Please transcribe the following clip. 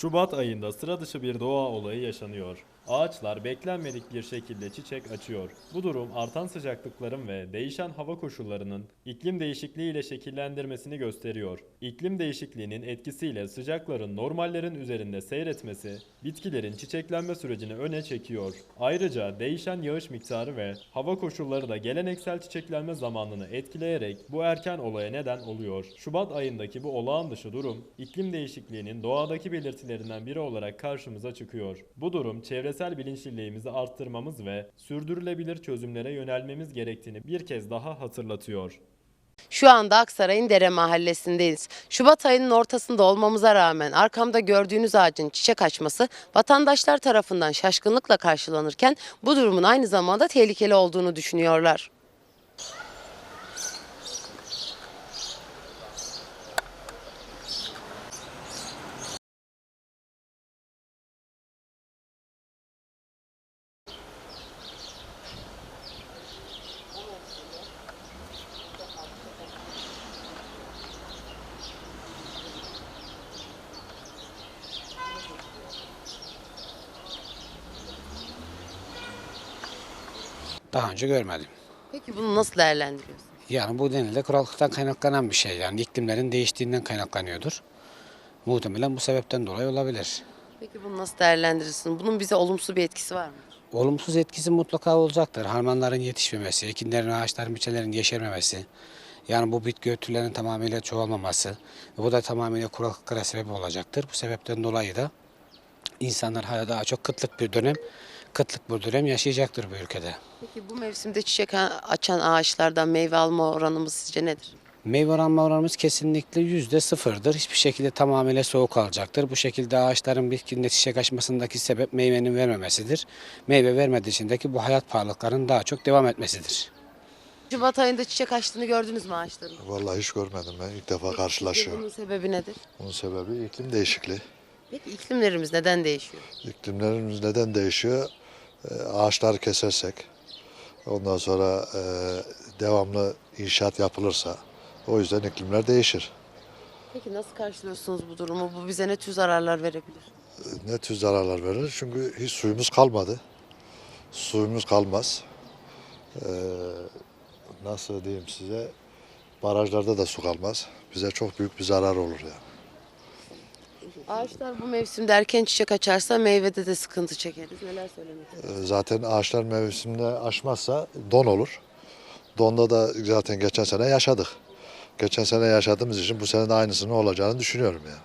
Şubat ayında sıra dışı bir doğa olayı yaşanıyor. Ağaçlar beklenmedik bir şekilde çiçek açıyor. Bu durum artan sıcaklıkların ve değişen hava koşullarının iklim değişikliği ile şekillendirmesini gösteriyor. İklim değişikliğinin etkisiyle sıcakların normallerin üzerinde seyretmesi bitkilerin çiçeklenme sürecini öne çekiyor. Ayrıca değişen yağış miktarı ve hava koşulları da geleneksel çiçeklenme zamanını etkileyerek bu erken olaya neden oluyor. Şubat ayındaki bu olağan dışı durum iklim değişikliğinin doğadaki belirtilerinden biri olarak karşımıza çıkıyor. Bu durum çevresel bilinçliliğimizi arttırmamız ve sürdürülebilir çözümlere yönelmemiz gerektiğini bir kez daha hatırlatıyor. Şu anda Aksaray'ın Dere Mahallesi'ndeyiz. Şubat ayının ortasında olmamıza rağmen arkamda gördüğünüz ağacın çiçek açması vatandaşlar tarafından şaşkınlıkla karşılanırken bu durumun aynı zamanda tehlikeli olduğunu düşünüyorlar. Daha önce görmedim. Peki bunu nasıl değerlendiriyorsun? Yani bu genelde kuraklıktan kaynaklanan bir şey. Yani iklimlerin değiştiğinden kaynaklanıyordur. Muhtemelen bu sebepten dolayı olabilir. Peki bunu nasıl değerlendirirsin? Bunun bize olumsuz bir etkisi var mı? Olumsuz etkisi mutlaka olacaktır. Harmanların yetişmemesi, ekinlerin, ağaçların, biçelerin yeşermemesi. Yani bu bitki örtülerinin tamamıyla çoğalmaması. Bu da tamamıyla kuraklıklara sebep olacaktır. Bu sebepten dolayı da insanlar hala daha çok kıtlık bir dönem, kıtlık bir dönem yaşayacaktır bu ülkede. Peki bu mevsimde çiçek açan ağaçlardan meyve alma oranımız sizce nedir? Meyve oranma oranımız kesinlikle yüzde sıfırdır. Hiçbir şekilde tamamıyla soğuk alacaktır. Bu şekilde ağaçların bitkinde çiçek açmasındaki sebep meyvenin vermemesidir. Meyve vermediği içindeki bu hayat pahalılıklarının daha çok devam etmesidir. Şubat ayında çiçek açtığını gördünüz mü ağaçların? Vallahi hiç görmedim ben. İlk defa karşılaşıyorum. Bunun sebebi nedir? Bunun sebebi iklim değişikliği. Peki iklimlerimiz neden değişiyor? İklimlerimiz neden değişiyor? Ee, Ağaçları kesersek, ondan sonra e, devamlı inşaat yapılırsa o yüzden iklimler değişir. Peki nasıl karşılıyorsunuz bu durumu? Bu bize ne tür zararlar verebilir? Ee, Ne tür zararlar verir? Çünkü hiç suyumuz kalmadı. Suyumuz kalmaz. Ee, nasıl diyeyim size? Barajlarda da su kalmaz. Bize çok büyük bir zarar olur yani. Ağaçlar bu mevsimde erken çiçek açarsa meyvede de sıkıntı çekeriz. Neler söylemek? Ee, Zaten ağaçlar mevsiminde açmazsa don olur. Donda da zaten geçen sene yaşadık. Geçen sene yaşadığımız için bu sene de aynısının olacağını düşünüyorum yani.